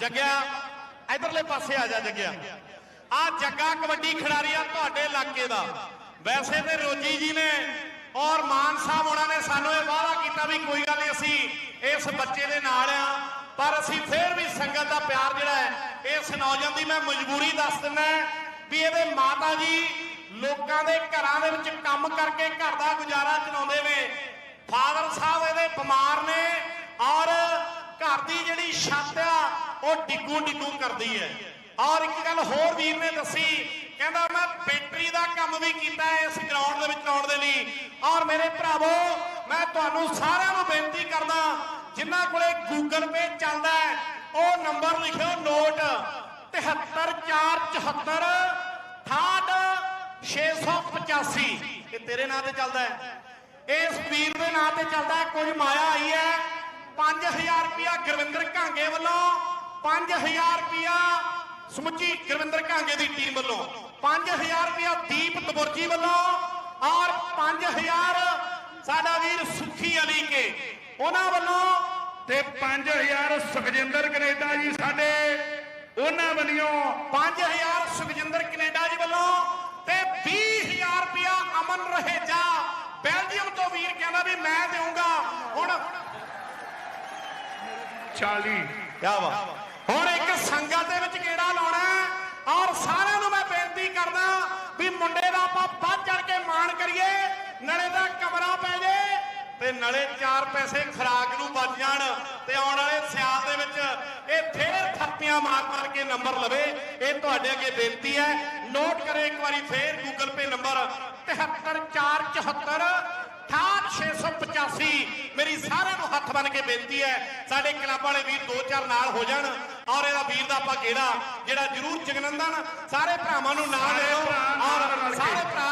ਜੱਗਿਆ, ਇਧਰਲੇ ਪਾਸੇ ਆ ਜਾ ਜੱਗਿਆ। ਆ ਜੱਗਾ ਕਬੱਡੀ ਖਿਡਾਰੀ ਤੁਹਾਡੇ ਇਲਾਕੇ ਦਾ। ਵੈਸੇ ਤੇ ਰੋਜੀ ਜੀ ਨੇ ਔਰ ਮਾਨ ਸਾਹਿਬ ਉਹਨਾਂ ਨੇ ਸਾਨੂੰ ਇਹ ਵਾਅਦਾ ਕੀਤਾ ਵੀ ਕੋਈ ਗੱਲ ਨਹੀਂ, ਅਸੀਂ ਇਸ ਬੱਚੇ ਦੇ ਨਾਲ ਆ। ਪਰ ਅਸੀਂ ਫੇਰ ਵੀ ਸੰਗਤ ਦਾ ਪਿਆਰ ਜਿਹੜਾ ਹੈ, ਇਸ ਨੌਜਵਾਨ ਦੀ ਮੈਂ ਮਜਬੂਰੀ ਦੱਸ ਦਿੰਦਾ ਵੀ ਇਹਦੇ ਮਾਤਾ ਜੀ ਲੋਕਾਂ ਦੇ ਘਰਾਂ ਦੇ ਵਿੱਚ ਕੰਮ ਕਰਕੇ ਘਰ ਦਾ ਗੁਜ਼ਾਰਾ ਚਲਾਉਂਦੇ ਨੇ। ਫਾਦਰ ਸਾਹਿਬ ਇਹਦੇ ਬਿਮਾਰ ਨੇ ਔਰ ਘਰ ਦੀ ਜਿਹੜੀ ਛੱਤ ਆ, ਉਹ ਡਿੱਗੂ ਡਿੱਗੂ ਕਰਦੀ ਹੈ। ਔਰ ਇੱਕ ਗੱਲ ਹੋਰ ਵੀਰ ਨੇ ਦੱਸੀ, ਕਹਿੰਦਾ ਮੈਂ ਬੈਟਰੀ ਦਾ ਕੰਮ ਵੀ ਕੀਤਾ ਇਸ ਗਰਾਊਂਡ ਦੇ ਵਿੱਚ ਆਉਣ ਦੇ ਲਈ। ਔਰ ਮੇਰੇ ਭਰਾਵੋ, ਮੈਂ ਤੁਹਾਨੂੰ ਸਾਰਿਆਂ ਨੂੰ ਬੇਨਤੀ ਕਰਦਾ, ਜਿਨ੍ਹਾਂ ਕੋਲੇ ਗੂਗਲ ਪੇ ਚੱਲਦਾ ਹੈ, ਉਹ ਨੰਬਰ ਲਿਖਿਓ ਨੋਟ 73474 685 ਇਹ ਤੇਰੇ ਨਾਂ ਤੇ ਚੱਲਦਾ ਹੈ। ਇਸ ਵੀਰ ਦੇ ਨਾਂ ਤੇ ਚੱਲਦਾ ਹੈ ਕੁਝ ਮਾਇਆ ਆਈ ਹੈ 5000 ਰੁਪਿਆ ਗੁਰਵਿੰਦਰ ਘਾਂਗੇ ਵੱਲੋਂ 5000 ਰੁਪਿਆ ਸਮੁੱਚੀ ਗੁਰਵਿੰਦਰ ਘਾਂਗੇ ਦੀ ਟੀਮ ਵੱਲੋਂ 5000 ਰੁਪਿਆ ਦੀਪ ਤਬੁਰਜੀ ਵੱਲੋਂ, ਔਰ 5000 ਸਾਡਾ ਵੀਰ ਸੁਖੀ ਅਲੀ ਕੇ। ਉਹਨਾਂ ਵੱਲੋਂ ਤੇ 5000 ਸੁਖਜਿੰਦਰ ਕੈਨੇਡਾ ਜੀ ਸਾਡੇ, ਉਹਨਾਂ ਵੱਲੋਂ 5000 ਸੁਖਜਿੰਦਰ ਕੈਨੇਡਾ ਜੀ ਵੱਲੋਂ ਤੇ 20000 ਰੁਪਿਆ ਰਹੇਜਾ, ਬੈਲਜੀਅਮ ਤੋਂ ਵੀਰ ਕਹਿੰਦਾ ਵੀ ਮੈਂ ਦੇਵਾਂਗਾ ਹੁਣ 40 ਕਿਆ ਵਾ ਹੁਣ ਇੱਕ ਸੰਗਤ ਦੇ ਵਿੱਚ ਕਿਹੜਾ ਲਾਉਣਾ ਔਰ ਸਾਰਿਆਂ ਨੂੰ ਮੈਂ ਬੇਨਤੀ ਕਰਦਾ ਵੀ ਮੁੰਡੇ ਦਾ ਆਪਾਂ ਵੱਧ ਚੜ ਕੇ ਮਾਣ ਕਰੀਏ ਨਲੇ ਦਾ ਕਮਰਾ ਪੈ ਜੇ ਤੇ ਨਲੇ ਚਾਰ ਪੈਸੇ ਖਰਾਕ ਨੂੰ ਬਚ ਜਾਣ ਤੇ ਆਉਣ ਵਾਲੇ ਸਿਆਲ ਦੇ ਵਿੱਚ ਇਹ ਫੇਰ ਥੱਪੀਆਂ ਮਾਰ ਮਾਰ ਕੇ ਨੰਬਰ ਲਵੇ। ਇਹ ਤੁਹਾਡੇ ਅੱਗੇ ਬੇਨਤੀ ਹੈ। ਨੋਟ ਕਰੇ ਇੱਕ ਵਾਰੀ ਫੇਰ ਗੂਗਲ ਪੇ ਨੰਬਰ 73474 185 ਮੇਰੀ ਸਾਰਿਆਂ ਨੂੰ ਹੱਥ ਬਣ ਕੇ ਬੇਨਤੀ ਹੈ ਸਾਡੇ ਕਲੱਬ ਵਾਲੇ ਵੀਰ ਦੋ ਚਾਰ ਨਾਲ ਹੋ ਜਾਣ ਔਰ ਇਹਦਾ ਵੀਰ ਦਾ ਆਪਾਂ ਕਿਹੜਾ ਜਿਹੜਾ ਜ਼ਰੂਰ ਚਗਨੰਦਨ ਸਾਰੇ ਭਰਾਵਾਂ ਨੂੰ ਨਾਲ ਲਿਓ ਔਰ ਸਾਰੇ ਭਰਾ